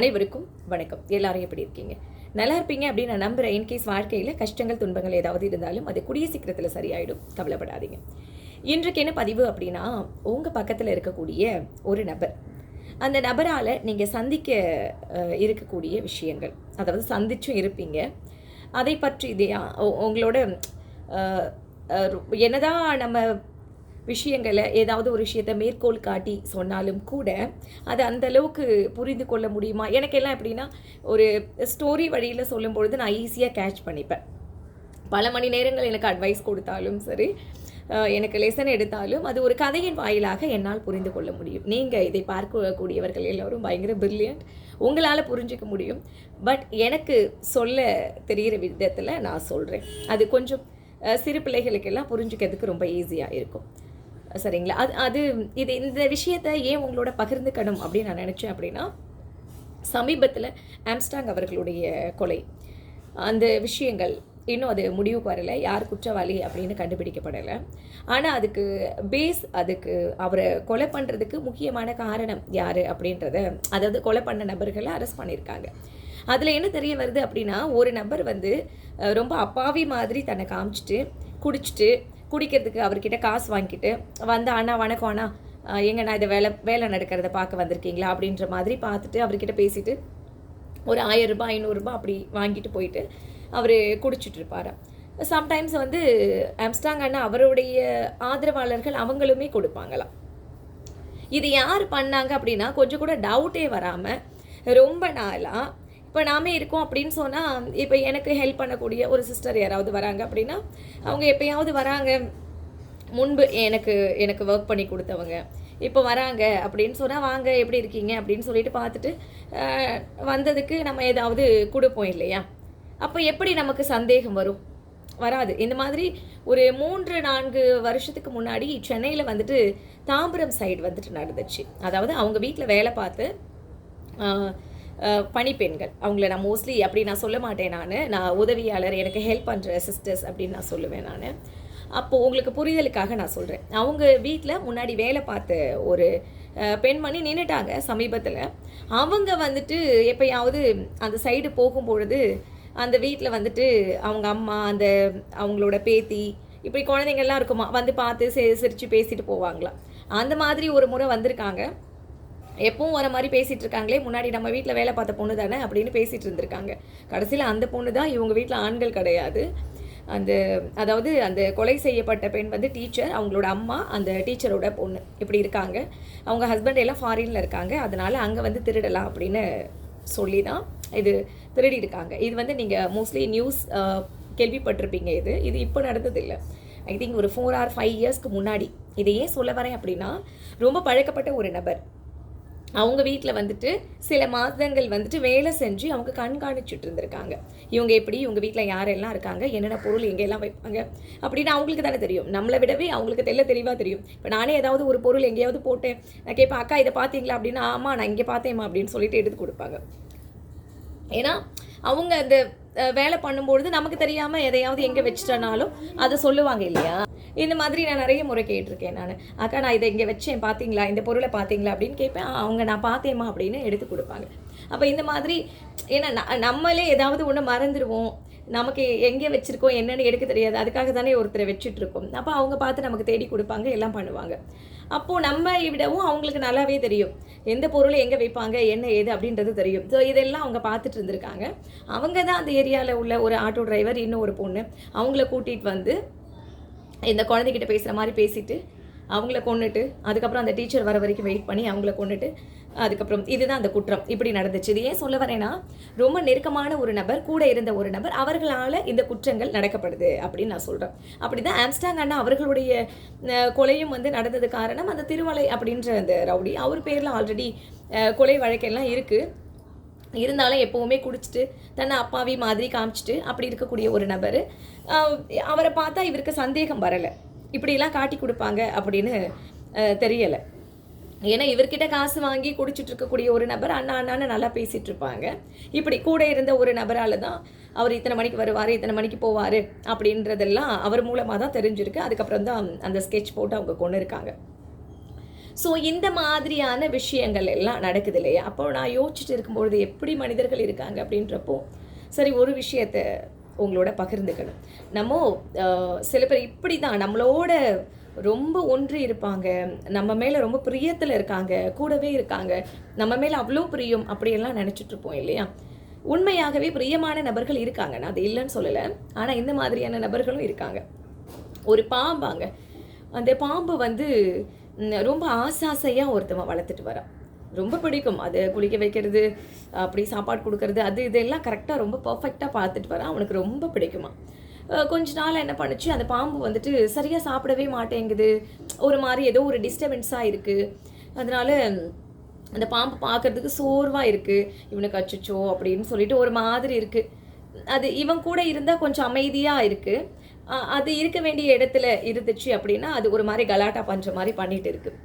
அனைவருக்கும் வணக்கம். எல்லாரும் எப்படி இருக்கீங்க? நல்லா இருப்பீங்க அப்படின்னு நான் நம்புறேன். இன்கேஸ் வாழ்க்கையில் கஷ்டங்கள் துன்பங்கள் ஏதாவது இருந்தாலும் அது கூடிய சீக்கிரத்தில் சரியாயிடும். கவலைப்படாதீங்க. இன்றைக்கு என்ன பதிவு அப்படின்னா உங்கள் பக்கத்தில் இருக்கக்கூடிய ஒரு நபர். அந்த நபரால் நீங்கள் சந்திக்க இருக்கக்கூடிய விஷயங்கள் அதாவது சந்திச்சும் இருப்பீங்க. அதை பற்றி இதையா உங்களோட என்னதான் நம்ம விஷயங்களை ஏதாவது ஒரு விஷயத்தை மேற்கோள் காட்டி சொன்னாலும் கூட அது அந்த அளவுக்கு புரிந்து கொள்ள முடியுமா? எனக்கெல்லாம் எப்படின்னா ஒரு ஸ்டோரி வழியில் சொல்லும் பொழுது நான் ஈஸியாக கேட்ச் பண்ணிப்பேன். பல மணி நேரங்கள் எனக்கு அட்வைஸ் கொடுத்தாலும் சரி எனக்கு லெசன் எடுத்தாலும் அது ஒரு கதையின் வாயிலாக என்னால் புரிந்து கொள்ள முடியும். நீங்கள் இதை பார்க்கக்கூடியவர்கள் எல்லோரும் பயங்கர பிரில்லியன்ட் உங்களால் புரிஞ்சிக்க முடியும். பட் எனக்கு சொல்ல தெரிகிற விதத்தில் நான் சொல்கிறேன் அது கொஞ்சம் சிறு பிள்ளைகளுக்கெல்லாம் புரிஞ்சுக்கிறதுக்கு ரொம்ப ஈஸியாக இருக்கும். சரிங்களா? அது அது இது இந்த விஷயத்தை ஏன் உங்களோட பகிர்ந்துக்கணும் அப்படின்னு நான் நினச்சேன் அப்படின்னா சமீபத்தில் ஆம்ஸ்டாங் அவர்களுடைய கொலை அந்த விஷயங்கள் இன்னும் அது முடிவுக்கு வரலை. யார் குற்றவாளி அப்படின்னு கண்டுபிடிக்கப்படலை. ஆனால் அதுக்கு பேஸ் அதுக்கு அவரை கொலை பண்ணுறதுக்கு முக்கியமான காரணம் யார் அப்படின்றத அதாவது கொலை பண்ண நபர்களை அரெஸ்ட் பண்ணியிருக்காங்க. அதில் என்ன தெரிய வருது அப்படின்னா ஒரு நபர் வந்து ரொம்ப அப்பாவி மாதிரி தன்னை காமிச்சிட்டு குடிச்சிட்டு குடிக்கிறதுக்கு அவர்கிட்ட காசு வாங்கிட்டு வந்து அண்ணா வணக்கம் அண்ணா. எங்க நான் இதை வேலை வேலை நடக்கிறத பார்க்க வந்திருக்கீங்களா? அப்படின்ற மாதிரி பார்த்துட்டு அவர்கிட்ட பேசிட்டு ஒரு ஆயிரம் ரூபாய் ஐநூறுரூபா அப்படி வாங்கிட்டு போயிட்டு அவர் குடிச்சிட்டு இருப்பார். சம்டைம்ஸ் வந்து ஆம்ஸ்டாங் அண்ணா அவருடைய ஆதரவாளர்கள் அவங்களுமே கொடுப்பாங்களாம். இது யார் பண்ணாங்க அப்படின்னா கொஞ்சம் கூட டவுட்டே வராமல் ரொம்ப நாளாக இப்போ நாமே இருக்கோம் அப்படின்னு சொன்னால் இப்போ எனக்கு ஹெல்ப் பண்ணக்கூடிய ஒரு சிஸ்டர் யாராவது வராங்க அப்படின்னா அவங்க எப்பயாவது வராங்க. முன்பு எனக்கு எனக்கு ஒர்க் பண்ணி கொடுத்தவங்க. இப்போ வராங்க அப்படின்னு சொன்னால் வாங்க எப்படி இருக்கீங்க? அப்படின்னு சொல்லிட்டு பார்த்துட்டு வந்ததுக்கு நம்ம ஏதாவது கொடுப்போம் இல்லையா? அப்போ எப்படி நமக்கு சந்தேகம் வரும்? வராது. இந்த மாதிரி ஒரு மூன்று நான்கு வருஷத்துக்கு முன்னாடி சென்னையில் வந்துட்டு தாம்பரம் சைடு வந்துட்டு நடந்துச்சு. அதாவது அவங்க வீட்டில் வேலை பார்த்து பணிப்பெண்கள். அவங்கள நான் மோஸ்ட்லி அப்படி நான் சொல்ல மாட்டேன் நான். நான் உதவியாளர் எனக்கு ஹெல்ப் பண்ணுற சிஸ்டர்ஸ் அப்படின்னு நான் சொல்லுவேன் நான். அப்போது உங்களுக்கு புரிதலுக்காக நான் சொல்கிறேன் அவங்க வீட்டில் முன்னாடி வேலை பார்த்த ஒரு பெண்மணி நின்றுட்டாங்க சமீபத்தில். அவங்க வந்துட்டு எப்பயாவது அந்த சைடு போகும்பொழுது அந்த வீட்டில் வந்துட்டு அவங்க அம்மா அந்த அவங்களோட பேத்தி இப்படி குழந்தைங்கள்லாம் இருக்குமா வந்து பார்த்து சி சிரித்து பேசிட்டு போவாங்களாம் அந்த மாதிரி ஒரு முறை வந்திருக்காங்க. எப்பவும் வர மாதிரி பேசிட்டு இருக்காங்களே முன்னாடி நம்ம வீட்டில் வேலை பார்த்த பொண்ணு தானே அப்படின்னு பேசிட்டு இருந்திருக்காங்க. கடைசியில் அந்த பொண்ணு தான் இவங்க வீட்டில் ஆண்கள் கிடையாது. அந்த அதாவது அந்த கொலை செய்யப்பட்ட பெண் வந்து டீச்சர் அவங்களோட அம்மா அந்த டீச்சரோட பொண்ணு. இப்படி இருக்காங்க. அவங்க ஹஸ்பண்ட் எல்லாம் ஃபாரினில் இருக்காங்க. அதனால அங்கே வந்து திருடலாம் அப்படின்னு சொல்லி தான் இது திருடி இருக்காங்க. இது வந்து நீங்கள் மோஸ்ட்லி நியூஸ் கேள்விப்பட்டிருப்பீங்க இது. இது இப்போ நடந்ததில்லை. ஐ திங்க் ஒரு ஃபோர் ஆர் ஃபைவ் இயர்ஸ்க்கு முன்னாடி. இதை ஏன் சொல்ல வரேன் அப்படின்னா ரொம்ப பழக்கப்பட்ட ஒரு நபர். அவங்க வீட்டில் வந்துட்டு சில மாதங்கள் வந்துட்டு வேலை செஞ்சு அவங்க கண்காணிச்சுட்டு இருந்திருக்காங்க இவங்க எப்படி இவங்க வீட்டில் யாரெல்லாம் இருக்காங்க என்னென்ன பொருள் எங்கெல்லாம் வைப்பாங்க அப்படின்னு அவங்களுக்கு தானே தெரியும். நம்மளை விடவே அவங்களுக்கு தெல்ல தெளிவாக தெரியும். இப்போ நானே ஏதாவது ஒரு பொருள் எங்கேயாவது போட்டேன். நான் கேட்பேன் அக்கா இதை பார்த்தீங்களா? அப்படின்னா ஆமாம் நான் இங்கே பார்த்தேம்மா அப்படின்னு சொல்லிட்டு எடுத்து கொடுப்பாங்க. ஏன்னா அவங்க அந்த வேலை பண்ணும்பொழுது நமக்கு தெரியாமல் எதையாவது எங்கே வச்சிட்டனாலும் அதை சொல்லுவாங்க இல்லையா? இந்த மாதிரி நான் நிறைய முறை கேட்டிருக்கேன் நான். அக்கா நான் இதை இங்கே வச்சேன் பார்த்தீங்களா இந்த பொருளை பார்த்தீங்களா அப்படின்னு கேட்பேன். அவங்க நான் பார்த்தேம்மா அப்படின்னு எடுத்து கொடுப்பாங்க. அப்போ இந்த மாதிரி ஏன்னா நம்மளே ஏதாவது ஒன்று மறந்துடுவோம் நமக்கு எங்கே வச்சுருக்கோம் என்னென்னு எடுக்க தெரியாது. அதுக்காக தானே ஒருத்தரை வச்சுட்ருக்கோம் அப்போ அவங்க பார்த்து நமக்கு தேடி கொடுப்பாங்க எல்லாம் பண்ணுவாங்க. அப்போது நம்ம விடவும் அவங்களுக்கு நல்லாவே தெரியும். எந்த பொருளை எங்கே வைப்பாங்க என்ன ஏது அப்படின்றது தெரியும். ஸோ இதெல்லாம் அவங்க பார்த்துட்டு இருந்திருக்காங்க. அவங்க தான் அந்த ஏரியாவில் உள்ள ஒரு ஆட்டோ டிரைவர் இன்னும் ஒரு பொண்ணு. அவங்கள கூட்டிகிட்டு வந்து இந்த குழந்தைகிட்ட பேசுகிற மாதிரி பேசிட்டு அவங்கள கொண்டுட்டு அதுக்கப்புறம் அந்த டீச்சர் வர வரைக்கும் வெயிட் பண்ணி அவங்கள கொண்டுட்டு அதுக்கப்புறம் இதுதான் அந்த குற்றம். இப்படி நடந்துச்சு. இது ஏன் சொல்ல வரேன்னா ரொம்ப நெருக்கமான ஒரு நபர் கூட இருந்த ஒரு நபர் அவர்களால் இந்த குற்றங்கள் நடக்கப்படுது அப்படின்னு நான் சொல்கிறேன் அப்படி தான் ஆம்ஸ்டாங் அண்ணா அவர்களுடைய கொலையும் வந்து நடந்தது காரணம் அந்த திருமலை அப்படின்ற அந்த ரவுடி. அவர் பேரில் ஆல்ரெடி கொலை வழக்கெல்லாம் இருக்குது இருந்தாலும் எப்போவுமே குடிச்சிட்டு தன்னை அப்பாவி மாதிரி காமிச்சிட்டு அப்படி இருக்கக்கூடிய ஒரு நபர். அவரை பார்த்தா இவருக்கு சந்தேகம் வரலை. இப்படிலாம் காட்டி கொடுப்பாங்க அப்படின்னு தெரியலை. ஏன்னா இவர்கிட்ட காசு வாங்கி குடிச்சிட்டு இருக்கக்கூடிய ஒரு நபர் அண்ணா அண்ணான்னு நல்லா பேசிட்டு இருப்பாங்க இப்படி கூட இருந்த ஒரு நபரால் தான் அவர் இத்தனை மணிக்கு வருவார் இத்தனை மணிக்கு போவார் அப்படின்றதெல்லாம் அவர் மூலமாக தான் தெரிஞ்சிருக்கு. அதுக்கப்புறம் தான் அந்த ஸ்கெட்ச் போட்டு அவங்க கொண்டு இருக்காங்க. ஸோ இந்த மாதிரியான விஷயங்கள் எல்லாம் நடக்குது இல்லையா? அப்போ நான் யோசிச்சுட்டு இருக்கும்பொழுது எப்படி மனிதர்கள் இருக்காங்க அப்படின்றப்போ சரி ஒரு விஷயத்தை உங்களோட பகிர்ந்துக்கணும். நம்ம சில பேர் இப்படி தான் நம்மளோட ரொம்ப ஒன்றி இருப்பாங்க. நம்ம மேலே ரொம்ப பிரியத்தில் இருக்காங்க. கூடவே இருக்காங்க. நம்ம மேலே அவ்வளோ பிரியம் அப்படியெல்லாம் நினச்சிட்டு இருப்போம் இல்லையா? உண்மையாகவே பிரியமான நபர்கள் இருக்காங்க. நான் அது இல்லைன்னு சொல்லலை. ஆனால் இந்த மாதிரியான நபர்களும் இருக்காங்க. ஒரு பாம்பாங்க. அந்த பாம்பு வந்து ரொம்ப ஆசாசையாக ஒருத்தவன் வளர்த்துட்டு வரான். ரொம்ப பிடிக்கும். அது குளிக்க வைக்கிறது அப்படி சாப்பாடு கொடுக்கறது அது இதெல்லாம் கரெக்டாக ரொம்ப பர்ஃபெக்டாக பார்த்துட்டு வரான். அவனுக்கு ரொம்ப பிடிக்குமா கொஞ்ச நாள் என்ன பண்ணுச்சு? அந்த பாம்பு வந்துட்டு சரியாக சாப்பிடவே மாட்டேங்குது. ஒரு மாதிரி ஏதோ ஒரு டிஸ்டர்பன்ஸாக இருக்குது அதனால அந்த பாம்பு பார்க்கறதுக்கு சோர்வாக இருக்குது இவனுக்கு அச்சுச்சோ அப்படின்னு சொல்லிட்டு ஒரு மாதிரி இருக்குது அது இவன் கூட இருந்தால் கொஞ்சம் அமைதியாக இருக்குது அது இருக்க வேண்டிய இடத்துல இருந்துச்சு அப்படின்னா அது ஒரு மாதிரி கலாட்டா பண்ணுற மாதிரி பண்ணிகிட்டு இருக்குது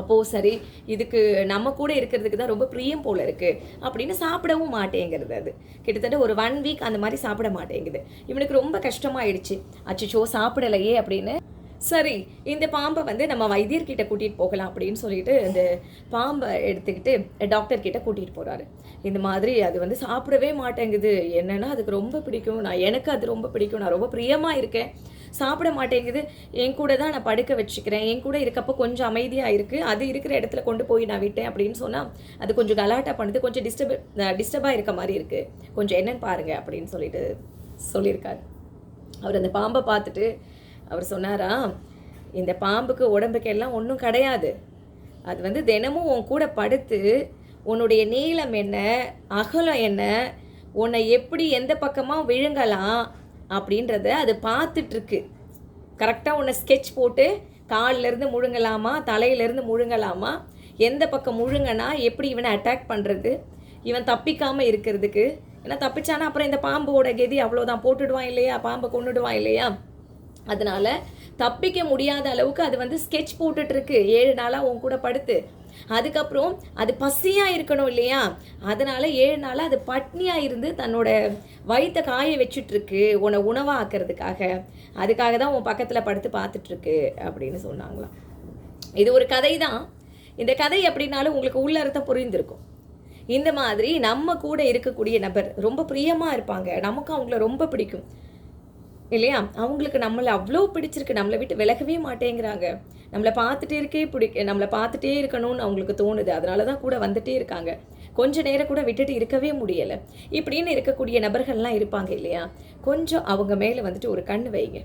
அப்போது சரி இதுக்கு நம்ம கூட இருக்கிறதுக்கு தான் ரொம்ப பிரியம் போல இருக்குது அப்படின்னு சாப்பிடவும் மாட்டேங்கிறது அது. கிட்டத்தட்ட ஒரு ஒன் வீக் அந்த மாதிரி சாப்பிட மாட்டேங்குது. இவனுக்கு ரொம்ப கஷ்டமாயிடுச்சு. அச்சோ சாப்பிடலையே அப்படின்னு. சரி இந்த பாம்பை வந்து நம்ம வைத்தியர்கிட்ட கூட்டிகிட்டு போகலாம் அப்படின்னு சொல்லிட்டு இந்த பாம்பை எடுத்துக்கிட்டு டாக்டர் கிட்ட கூட்டிகிட்டு போகிறாரு இந்த மாதிரி அது வந்து சாப்பிடவே மாட்டேங்குது. என்னென்னா அதுக்கு ரொம்ப பிடிக்கும். நான் எனக்கு அது ரொம்ப பிடிக்கும். நான் ரொம்ப பிரியமாக இருக்கேன். சாப்பிட மாட்டேங்குது. என் கூட தான் நான் படுக்க வச்சுக்கிறேன். என் கூட இருக்கப்போ கொஞ்சம் அமைதியாக இருக்குது அது இருக்கிற இடத்துல கொண்டு போய் நான் விட்டேன் அப்படின்னு சொன்னால் அது கொஞ்சம் கலாட்டா பண்ணுது. கொஞ்சம் டிஸ்டர்ப் டிஸ்டர்பாக இருக்க மாதிரி இருக்குது கொஞ்சம் என்னன்னு பாருங்கள் அப்படின்னு சொல்லிட்டு சொல்லியிருக்காரு. அவர் அந்த பாம்பை பார்த்துட்டு அவர் சொன்னாரா இந்த பாம்புக்கு உடம்புக்கு எல்லாம் ஒன்றும் கிடையாது. அது வந்து தினமும் உன் கூட படுத்து உன்னுடைய நீளம் என்ன அகலம் என்ன உன்னை எப்படி எந்த பக்கமாக விழுங்கலாம் அப்படின்றத அது பார்த்துட்ருக்கு. கரெக்டாக உன்னை ஸ்கெட்ச் போட்டு கால்ல இருந்து முழுங்கலாமா தலையிலேருந்து முழுங்கலாமா எந்த பக்கம் முழுங்கனா எப்படி இவனை அட்டாக் பண்ணுறது இவன் தப்பிக்காமல் இருக்கிறதுக்கு. ஏன்னா தப்பிச்சானா அப்புறம் இந்த பாம்போட கெதி அவ்வளோதான் போட்டுடுவான் இல்லையா? பாம்பை கொண்டுடுவான் இல்லையா? அதனால தப்பிக்க முடியாத அளவுக்கு அது வந்து ஸ்கெட்ச் போட்டுட்ருக்கு. ஏழு நாளாக உன் கூட படுத்து. அதுக்கப்புறம் அது பசியாக இருக்கணும் இல்லையா? அதனால ஏழு நாளாக அது பட்னியாக இருந்து தன்னோட வயிற்றை காய வச்சுட்டு இருக்கு உன்னை உணவாக்குறதுக்காக. அதுக்காக தான் உன் பக்கத்தில் படுத்து பார்த்துட்டு இருக்கு அப்படின்னு சொன்னாங்களாம். இது ஒரு கதை தான் இந்த கதை எப்படின்னாலும் உங்களுக்கு உள்ளரத்தை புரிந்திருக்கும். இந்த மாதிரி நம்ம கூட இருக்கக்கூடிய நபர் ரொம்ப பிரியமாக இருப்பாங்க. நமக்கு அவங்கள ரொம்ப பிடிக்கும். இல்லையா? அவங்களுக்கு நம்மளை அவ்வளோ பிடிச்சிருக்கு. நம்மளை விட்டு விலகவே மாட்டேங்கிறாங்க. நம்மளை பார்த்துட்டே இருக்கே பிடிக்க நம்மளை பார்த்துட்டே இருக்கணும்னு அவங்களுக்கு தோணுது. அதனால தான் கூட வந்துட்டே இருக்காங்க. கொஞ்ச நேரம் கூட விட்டுட்டு இருக்கவே முடியலை. இப்படின்னு இருக்கக்கூடிய நபர்கள்லாம் இருப்பாங்க இல்லையா? கொஞ்சம் அவங்க மேலே வந்துட்டு ஒரு கண் வைங்க.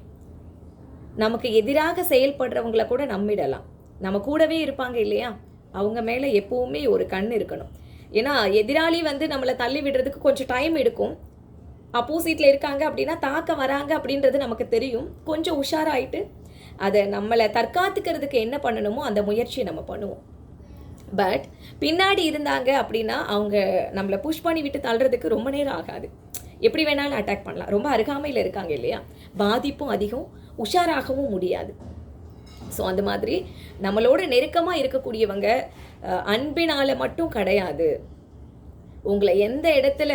நமக்கு எதிராக செயல்படுறவங்கள கூட நம்பிடலாம் நம்ம கூடவே இருப்பாங்க இல்லையா? அவங்க மேலே எப்போவுமே ஒரு கண் இருக்கணும். ஏன்னா எதிராளி வந்து நம்மளை தள்ளி விடுறதுக்கு கொஞ்சம் டைம் எடுக்கும். அப்போசிட்டில் இருக்காங்க அப்படின்னா தாக்க வராங்க அப்படின்றது நமக்கு தெரியும். கொஞ்சம் உஷாராயிட்டு அதை நம்மளை தற்காத்துக்கிறதுக்கு என்ன பண்ணணுமோ அந்த முயற்சியை நம்ம பண்ணுவோம். பட் பின்னாடி இருந்தாங்க அப்படின்னா அவங்க நம்மளை புஷ் பண்ணி விட்டு தள்ளுறதுக்கு ரொம்ப நேரம் ஆகாது. எப்படி வேணாலும் அட்டாக் பண்ணலாம். ரொம்ப அருகாமையில் இருக்காங்க இல்லையா? பாதிப்பும் அதிகம் உஷாராகவும் முடியாது. ஸோ அந்த மாதிரி நம்மளோட நெருக்கமாக இருக்கக்கூடியவங்க அன்பினால் மட்டும் கிடையாது. உங்களை எந்த இடத்துல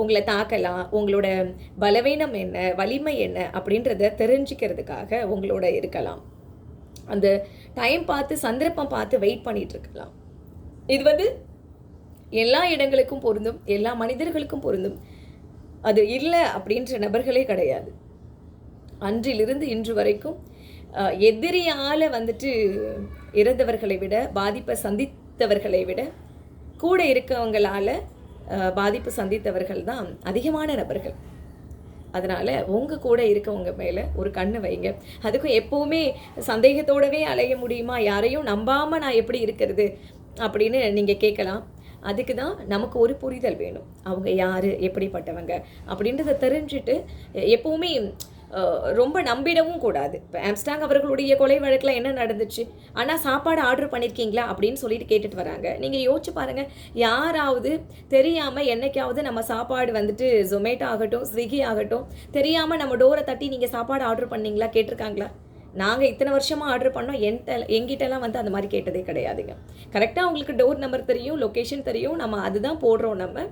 உங்களை தாக்கலாம் உங்களோட பலவீனம் என்ன வலிமை என்ன அப்படின்றத தெரிஞ்சுக்கிறதுக்காக உங்களோட இருக்கலாம். அந்த டைம் பார்த்து சந்தர்ப்பம் பார்த்து வெயிட் பண்ணிட்டு இருக்கலாம். இது வந்து எல்லா இடங்களுக்கும் பொருந்தும் எல்லா மனிதர்களுக்கும் பொருந்தும். அது இல்லை அப்படின்ற நபர்களே கிடையாது. அன்றிலிருந்து இன்று வரைக்கும் எதிரியால் வந்துட்டு இறந்தவர்களை விட பாதிப்பை சந்தித்தவர்களை விட கூட இருக்கவங்களால் பாதிப்பு சந்தித்தவர்கள் தான் அதிகமான நபர்கள். அதனால் உங்கள் கூட இருக்கவங்க மேலே ஒரு கண்ணு வைங்க. அதுக்கும் எப்போவுமே சந்தேகத்தோடவே அலைய முடியுமா? யாரையும் நம்பாமல் நான் எப்படி இருக்கிறது? அப்படின்னு நீங்கள் கேட்கலாம். அதுக்கு தான் நமக்கு ஒரு புரிதல் வேணும். அவங்க யார்? எப்படிப்பட்டவங்க? அப்படின்றத தெரிஞ்சுட்டு எப்போவுமே ரொம்ப நம்பிடவும் கூடாது. இப்போ ஆம்ஸ்டாங் அவர்களுடைய கொலை வழக்கில் என்ன நடந்துச்சு? ஆனால் சாப்பாடு ஆர்டர் பண்ணியிருக்கீங்களா அப்படின்னு சொல்லிட்டு கேட்டுட்டு வராங்க. நீங்கள் யோசிச்சு பாருங்கள் யாராவது தெரியாமல் என்னைக்காவது நம்ம சாப்பாடு வந்துட்டு ஜொமேட்டோ ஆகட்டும் ஸ்விக்கி ஆகட்டும் தெரியாமல் நம்ம டோரை தட்டி நீங்கள் சாப்பாடு ஆர்டர் பண்ணீங்களா? கேட்டிருக்காங்களா? நாங்கள் இத்தனை வருஷமாக ஆர்டர் பண்ணோம். என்கிட்ட எங்கிட்டலாம் வந்து அந்த மாதிரி கேட்டதே கிடையாதுங்க. கரெக்டாக உங்களுக்கு டோர் நம்பர் தெரியும் லொக்கேஷன் தெரியும். நம்ம அதுதான் போடுறோம் நம்ம.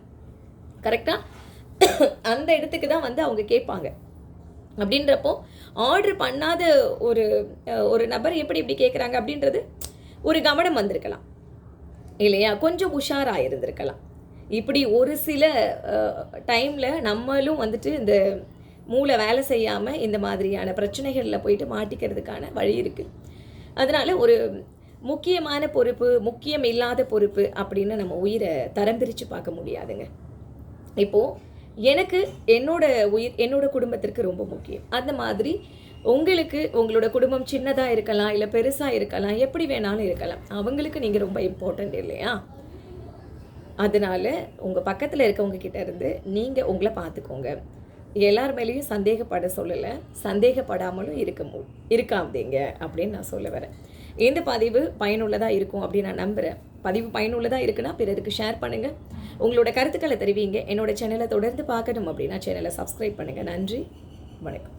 கரெக்டாக அந்த இடத்துக்கு தான் வந்து அவங்க கேட்பாங்க. அப்படின்றப்போ ஆர்டர் பண்ணாத ஒரு ஒரு நபர் எப்படி இப்படி கேட்குறாங்க அப்படின்றது ஒரு கவனம் வந்திருக்கலாம். இல்லையா? கொஞ்சம் உஷாராக இருந்திருக்கலாம். இப்படி ஒரு சில டைமில் நம்மளும் வந்துட்டு இந்த மூளை வேலை செய்யாமல் இந்த மாதிரியான பிரச்சனைகளில் போயிட்டு மாட்டிக்கிறதுக்கான வழி இருக்குது அதனால் ஒரு முக்கியமான பொறுப்பு முக்கியம் இல்லாத பொறுப்பு அப்படின்னு நம்ம உயிரை தரம் பிரித்து பார்க்க முடியாதுங்க. இப்போது எனக்கு என்னோட உயிர் என்னோட குடும்பத்திற்கு ரொம்ப முக்கியம். அந்த மாதிரி உங்களுக்கு உங்களோட குடும்பம் சின்னதாக இருக்கலாம் இல்லை பெருசாக இருக்கலாம் எப்படி வேணாலும் இருக்கலாம். அவங்களுக்கு நீங்கள் ரொம்ப இம்பார்ட்டண்ட் இல்லையா? அதனால உங்கள் பக்கத்தில் இருக்கவங்க கிட்ட இருந்து நீங்கள் உங்களை பார்த்துக்கோங்க. எல்லார் மேலேயும் சந்தேகப்பட சொல்லலை சந்தேகப்படாமலும் இருக்க மு இருக்காதீங்க அப்படின்னு நான் சொல்ல வரேன். இந்த பதிவு பயனுள்ளதாக இருக்கும் அப்படின்னு நான் நம்புகிறேன் பதிவு பயனுள்ளதாக இருக்குன்னா பிறருக்கு ஷேர் பண்ணுங்கள் உங்களோட கருத்துக்களை தெரிவிங்க. என்னோட சேனலை தொடர்ந்து பார்க்கணும் அப்படின்னா சேனலை சப்ஸ்கிரைப் பண்ணுங்கள் நன்றி. வணக்கம்.